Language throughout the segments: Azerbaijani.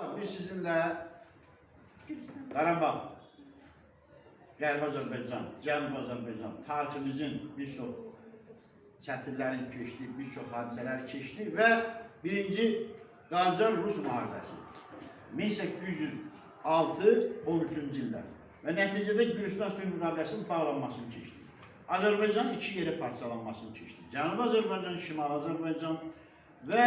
Biz sizinle Qarabağ, Qərbi Azərbaycan, Cənubi Azərbaycan tariximizin bir çox çətinlərin keçdi, bir çox hadisələr keçdi və birinci Qacar Rus müharibəsi 1806-13-cü illər və nəticədə Gürcistan sülh müqaviləsinin bağlanmasını keçdi. Azərbaycan iki yerə parçalanmasını keçdi. Cənubi Azərbaycan, Şimali Azərbaycan və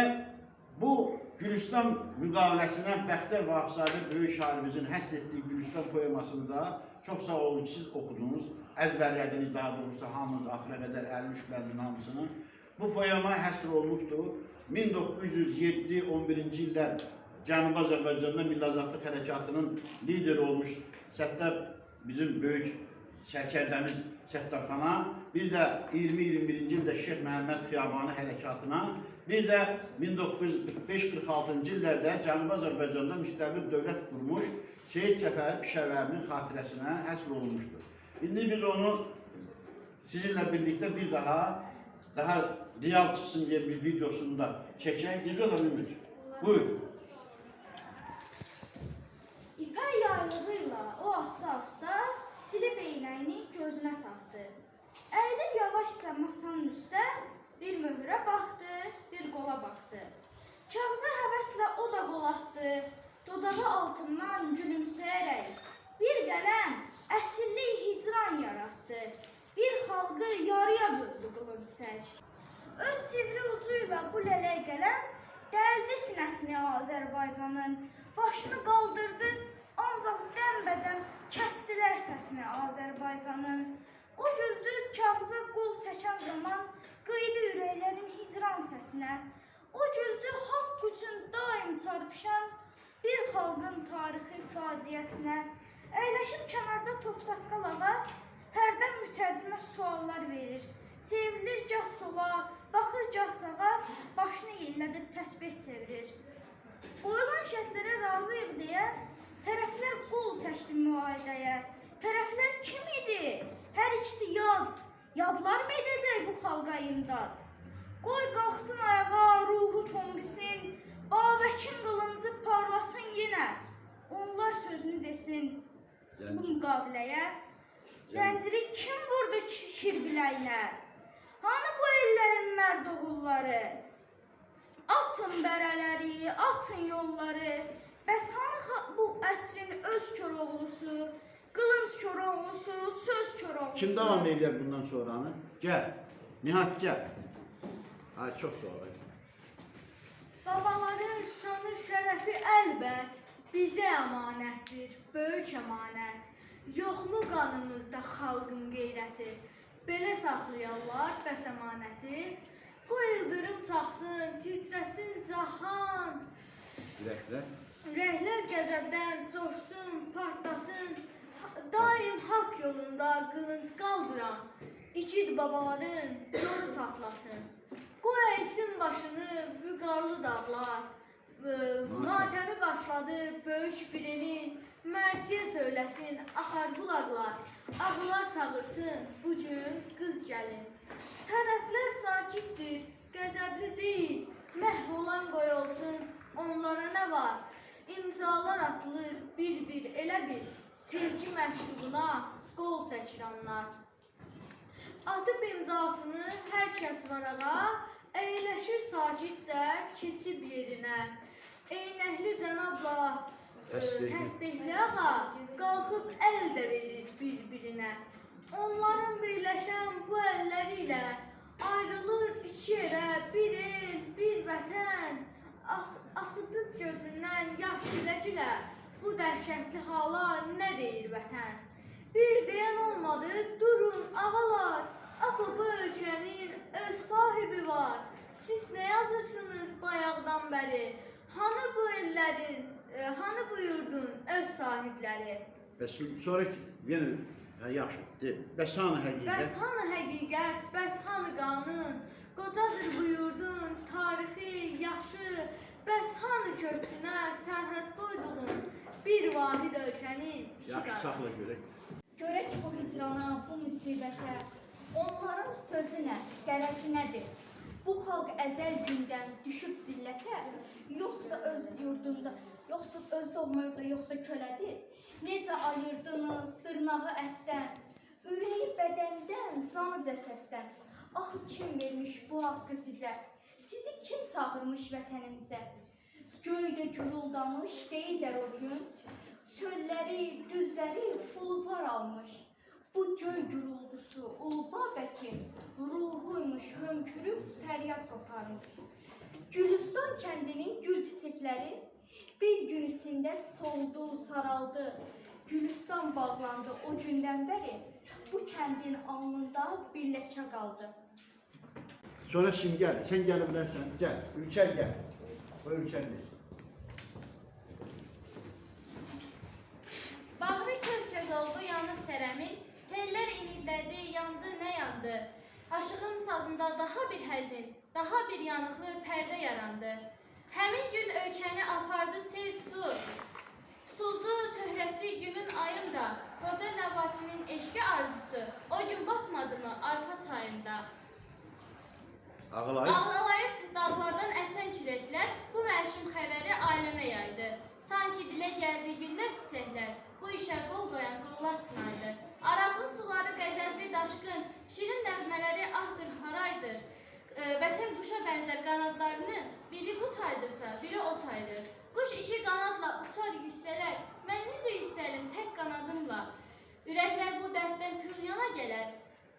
bu Gürcistan müqaviləsinə Bəxtər Vahabzadə böyük şairimizin həsr etdiyi Gürcistan poemasını da çox sağ olun siz oxudunuz, əzbərlədiniz daha doğrusu hamınız axıra qədər 53 bəndin hamısını. Bu poema həsr olunubdur. 1907-11-ci illər Cənubi Azərbaycanda Milli Azadlıq Hərəkatının lideri olmuş Səttar bizim böyük sərkərdəmiz Səttarxana, bir də 20-21-ci ildə Şeyx Məhəmməd Xiyabanı hərəkatına, bir də 1945-46-cı illərdə Cənubi Azərbaycanda müstəqil dövlət qurmuş Seyid Cəfəri Pişəvərinin xatirəsinə həsr olunmuşdur. İndi biz onu sizinlə birlikdə bir daha daha real çıxsın deyə bir videosunu da çəkək. Necə olar Ümid? Buyur. İpək yaylığıyla o asta-asta silib eynəyini gözünə taxdı. Əyilib yavaşca masanın üstə bir möhrə baxdı, bir qola baxdı. Kağıza həvəslə o da qol atdı, dodağı altından gülümsəyərək. Bir qələm əsillik hicran yaratdı. Bir xalqı yarıya böldü qılınc tək. Öz sivri ucu ilə bu lələk qələm dəldi sinəsini Azərbaycanın. Başını qaldırdı, ancaq dəmbədəm kəstilər səsini Azərbaycanın. O güldü kağıza qol çəkən zaman qıydı ürəklərin hicran səsinə. O güldü haqq üçün daim çarpışan bir xalqın tarixi faciəsinə. Əyləşib kənarda topsaqqal ağa hərdən mütərcimə suallar verir. Çevrilir gah sola, baxır gah sağa, başını yellədib təsbeh çevirir. Qoyulan şərtlərə razıyıq deyə tərəflər qol çəkdi müayidəyə. Tərəflər kim idi? Hər ikisi yad. Yadlar mı edəcək bu xalqa imdad? Qoy qalxsın ayağa, ruhu tombisin, Babəkin qılıncı parlasın yenə. Onlar sözünü desin bu müqaviləyə. Zənciri kim vurdu ki- kirbiləyinə? Hani bu ellərin mərd oğulları? Açın bərələri, açın yolları. Bəs hanı bu əsrin öz Koroğlusu, qılınc Koroğlusu, söz Koroğlusu? Kim devam edir bundan sonranı? Gel. Nihat gel. Ay çok sağ ol. Babaların şanı şərəfi əlbət bizə əmanətdir, böyük əmanət. Yoxmu qanımızda xalqın qeyrəti? Belə saxlayarlar bəs əmanəti. Bu ildırım çaxsın, titrəsin cahan. Ürəklər. Ürəklər qəzəbdən coşsun, partlasın. Daim haqq yolunda qılınc qaldıran igid babaların yolu çatlasın. Qoy əysin başını vüqarlı dağlar. Ee, Matəmi başladı böyük bir elin. Mərsiyə söyləsin axar qulaqlar. Ağlar çağırsın bu gün qız gəlin. Tərəflər sakitdir, qəzəbli deyil. Məhv olan qoy olsun, onlara nə var? İmzalar atılır bir-bir elə bil. Sevgi məktubuna qol çəkir onlar. Atıb imzasını hər kəs varağa, əyləşir sakitcə keçib yerinə. Eynəkli cənabla e, Təsbehli. ağa qalxıb əl də verir bir-birinə. Onların birləşən bu əlləri ilə ayrılır iki yerə bir el, bir vətən. Ax, axıdıb gözündən yaş ilə bu dəhşətli hala nə deyir vətən? Bir deyən olmadı, durun ağalar. Axı bu ölkənin öz sahibi var. Siz nə yazırsınız bayaqdan bəri? Hanı bu ellərin, e, hanı bu yurdun öz sahibləri? Bəs sonraki yenə hə yaxşı. De. Bəs hanı Bəs həqiqət? hanı həqiqət, bəs hanı qanun? Qocadır bu yurdun tarixi, yaşı, bəs hanı köksünə sərhəd qoyduğun bir vahid ölkənin Yaxşı saxla görək. Görək bu hicrana, bu müsibətə, onların sözü nə, qərəzi nədir? Bu xalq əzəl gündən düşüb zillətə, yoxsa öz yurdunda yoxsa öz doğma yurdu, yoxsa kölədir? Necə ayırdınız dırnağı ətdən, ürəyi bədəndən, canı cəsəddən? Axı kim vermiş bu haqqı sizə? Sizi kim çağırmış vətənimizə? Göydə güruldamış deyirlər o gün. Çölləri, düzləri buludlar almış. Bu göy gürultusu ulu Babəkin ruhuymuş hönkürüb fəryad qoparmış. Gülüstan kəndinin gül çiçəkləri bir gün içində soldu, saraldı. Gülüstan bağlandı o gündən bəri bu kəndin alnında bir ləkə qaldı. Sonra sim gel. Sen gelebilirsen gel. Ülker gel. O ülkerdir. Köz-köz oldu yanıq tərəmin, tellər inildədi, yandı nə yandı. Aşığın sazında daha bir həzin, daha bir yanıqlı pərdə yarandı. Həmin gün ölkəni apardı sel su. Tutuldu çöhrəsi günün ayında, qoca Nəbatinin eşqi arzusu, o gün batmadı mı arpa çayında. Ağlayıp. Ağlalayıb dağlardan əsən küləklər bu məşum xəbəri aləmə yaydı. Sanki dilə gəldi güllər çiçəklər, bu işə qol qoyan qollar sınaydı. Arazın suları qəzəbli daşqın, şirin nəğmələri ahdır haraydır. Vətən quşa bənzər qanadlarını biri bu taydırsa, biri o taydır. Quş iki qanadla uçar yüksələr, mən necə yüksəlim tək qanadımla? Ürəklər bu dərddən tüğyana gələr,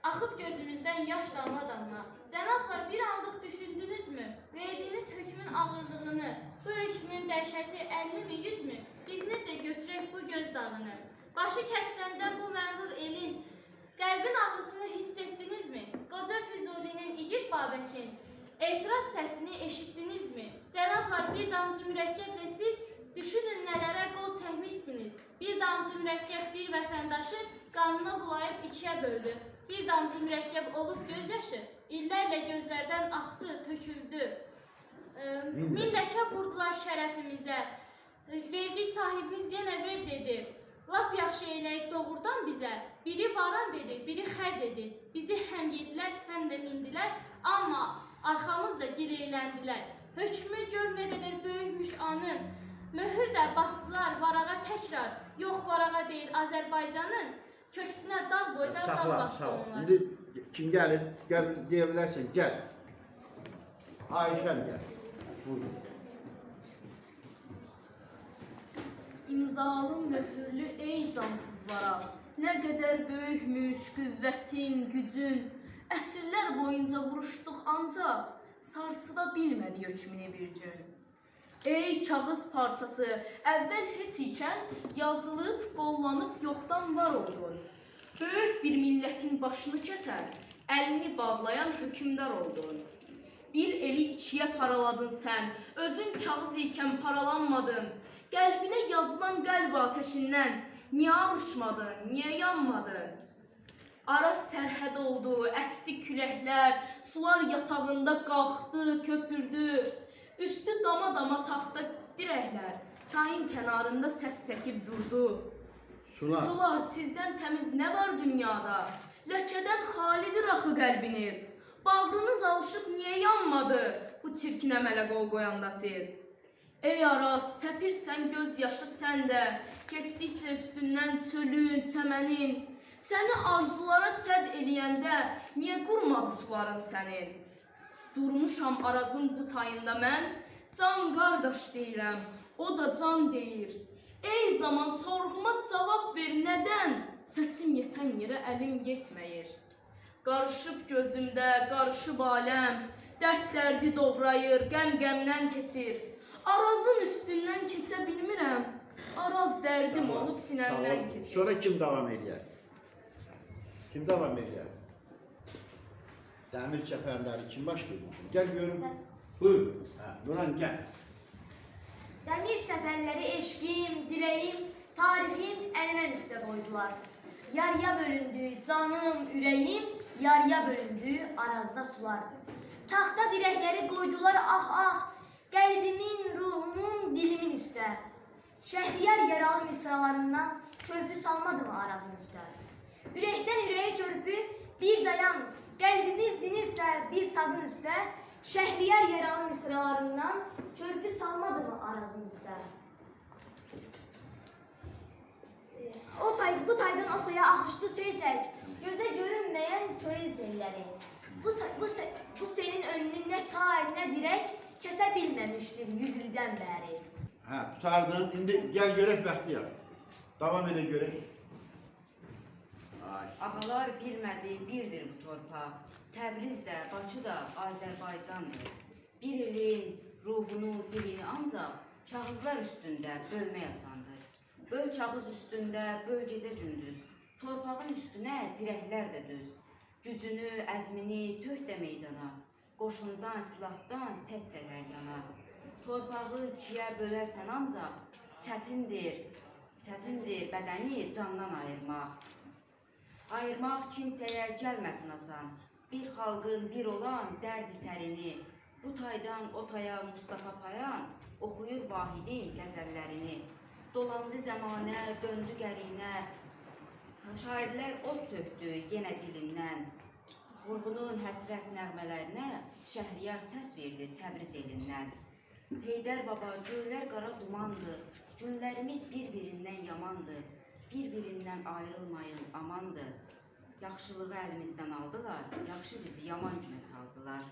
Axıb gözümüzdən yaş damla damla. Cənablar bir anlıq düşündünüzmü? Verdiyiniz hökmün ağırlığını, bu hökmün dəhşəti 50 mi, 100 mü? Biz necə götürək bu göz dağını? Başı kəsiləndə bu məğrur elin qəlbin ağrısını hiss etdinizmi? Qoca Füzulinin igid Babəkin etiraz səsini eşitdinizmi? Cənablar bir damcı mürəkkəblə siz düşünün nələrə qol çəkmişsiniz. Bir damcı mürəkkəb bir vətəndaşı qanına bulayıb ikiyə böldü. Bir damcı mürəkkəb olub göz yaşı illərlə gözlərdən axdı, töküldü. Min ləkə vurdular şərəfimizə. Verdik sahibimiz yenə ver dedi. Lap yaxşı eləyib doğrudan bizə. Biri varan dedi, biri xər dedi. Bizi həm yedilər, həm də mindilər, amma arxamızda gireyləndilər. Hökmü gör nə qədər böyükmüş anın. Möhür də basdılar varağa təkrar. Yox varağa deyil Azərbaycanın. Köksünə dağ boydan dağ ol. onlar. İndi kim gelir? Gel diyebilirsin. Gel. Ayşen gel. Buyurun. İmzalı möhürlü ey cansız varaq, nə qədər böyükmüş qüvvətin, gücün. Əsrlər boyunca vuruşduq ancaq sarsıda bilmədi hökmünü bir gün. Ey kağız parçası, əvvəl heç ikən yazılıb, qollanıb yoxdan var oldun. Böyük bir millətin başını kəsən, əlini bağlayan hökmdar oldun. Bir eli ikiye paraladın sen, özün kağız ikən paralanmadın. Qəlbinə yazılan qəlb ateşindən niyə alışmadın, niyə yanmadın? Araz sərhəd oldu, əsti küləklər, sular yatağında qalxdı, köpürdü. Üstü dama-dama taxta dirəklər, çayın kənarında səhv çəkib durdu. Sular. Sular, sizdən təmiz nə var dünyada? Ləkədən xalidir axı qəlbiniz. Bağrınız alışıb niyə yanmadı bu çirkin əmələ qol qoyanda siz? Ey Araz, səpirsən göz yaşı səndə, keçdikcə üstündən çölün, çəmənin. Səni arzulara səd eləyəndə niyə qurmadı suların sənin? Durmuşam Arazın bu tayında mən, can qardaş deyirəm, o da can deyir. Ey zaman sorğuma cavab ver nədən? Səsim yetən yerə əlim yetməyir. Qarışıb gözümdə, qarışıb aləm, dərd dərdi doğrayır, qəm qəmdən keçir. Arazın üstündən keçə bilmirəm. Araz dərdim Sağ ol, olub sinəmdən keçir. Sonra kim devam ediyor? Kim devam ediyor? Demir çeperleri kim başlıyor? Gel görün. Buyur. Ha, Nurhan gel. Dəmir çəpərləri eşqim, diləyim, tarixim əlinən üstə qoydular. Yarıya bölündü canım, ürəyim, yarıya bölündü arazda sular. Taxta dirəkləri qoydular ah ah, ruhumun, dilimin üstə. Şəhriyar yaralı misralarından körpü salmadım arazın üstə. Ürəkdən ürəyə körpü bir dayan, qəlbimiz dinirsə bir sazın üstə. Şəhriyar yaralı misralarından körpü salmadım arazın üstə. O tay, bu taydan o taya axışdı sel tək, gözə görünməyən körə telləri. Bu, bu, bu selin önünü nə tay, nə dirək, kəsə bilməmişdir yüz ildən bəri. Hə, tutardın. İndi gəl görək bəxtiyar. Davam edə görək. Ay. Ağalar bilmədi, birdir bu torpaq. Təbriz də, Bakı da Azərbaycandır. Bir elin ruhunu, dilini ancaq kağızlar üstündə bölmək asandır. Böl kağız üstündə, böl gecə gündüz. Torpağın üstünə dirəklər də düz. Gücünü, əzmini tök də meydana. Qoşundan, silahdan sət çəkər yana. Torpağı ikiyə bölərsən ancaq çətindir, çətindir bədəni candan ayırmaq. Ayırmaq kimsəyə gəlməsin asan. Bir xalqın bir olan dərdi sərini. Bu taydan o taya Mustafa Payan oxuyur Vahidin qəzəllərini. Dolandı zəmanə, döndü qərinə. Şairlər od tökdü yenə dilindən. Vurğunun həsrət nəğmələrinə Şəhriyar səs verdi Təbriz elindən. Heydər baba göylər qara dumandır. Günlərimiz bir-birindən yamandır. Bir-birindən ayrılmayın amandır. Yaxşılığı əlimizdən aldılar, yaxşı bizi yaman günə saldılar.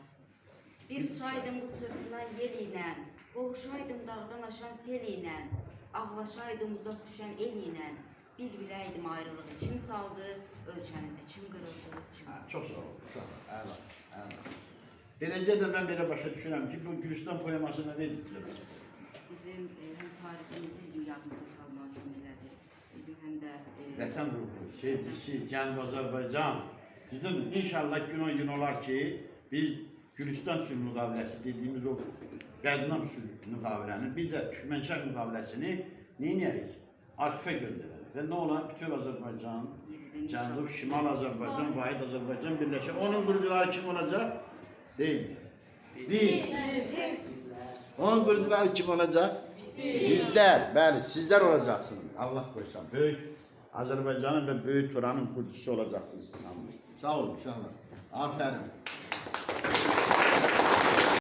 Bir uçaydım bu çırpınan yel ilə, qovuşaydım dağdan aşan sel ilə, ağlaşaydım uzaq düşən el ilə, bir biləydim ayrılığı kim saldı, ölkəmizdə kim qırıldı, kim çox sağ ol. Uşaqlar, əla, əla. Beləcə də mən belə başa düşürəm ki, bu Gülüstan poeması nə verdiklər? bizim e, həm tariximizi bizim yadımıza salmaq cümlədir. Bizim həm də e, Vətən ruhu, sevgisi, Cənubi Azərbaycan. Mü? İnşallah gün o gün olar ki, biz Gülüstan sülh müqaviləsi dediyimiz o qədnam sülh müqaviləni, bir də Türkmençay müqaviləsini neynəyərik? Arxivə göndərərik. Və nə olar? Bütün Azərbaycan, Cənub, Şimal Azərbaycan, Vahid Azərbaycan birləşir. Onun qurucuları kim olacaq? Deyil. Biz. Onun qurucuları kim olacaq? Bizlər. Bəli, sizlər olacaqsınız. Allah qoysun. Böyük Azərbaycanın və böyük Turanın qurucusu olacaqsınız siz hamınız. Sağ olun uşaqlar. Afərin.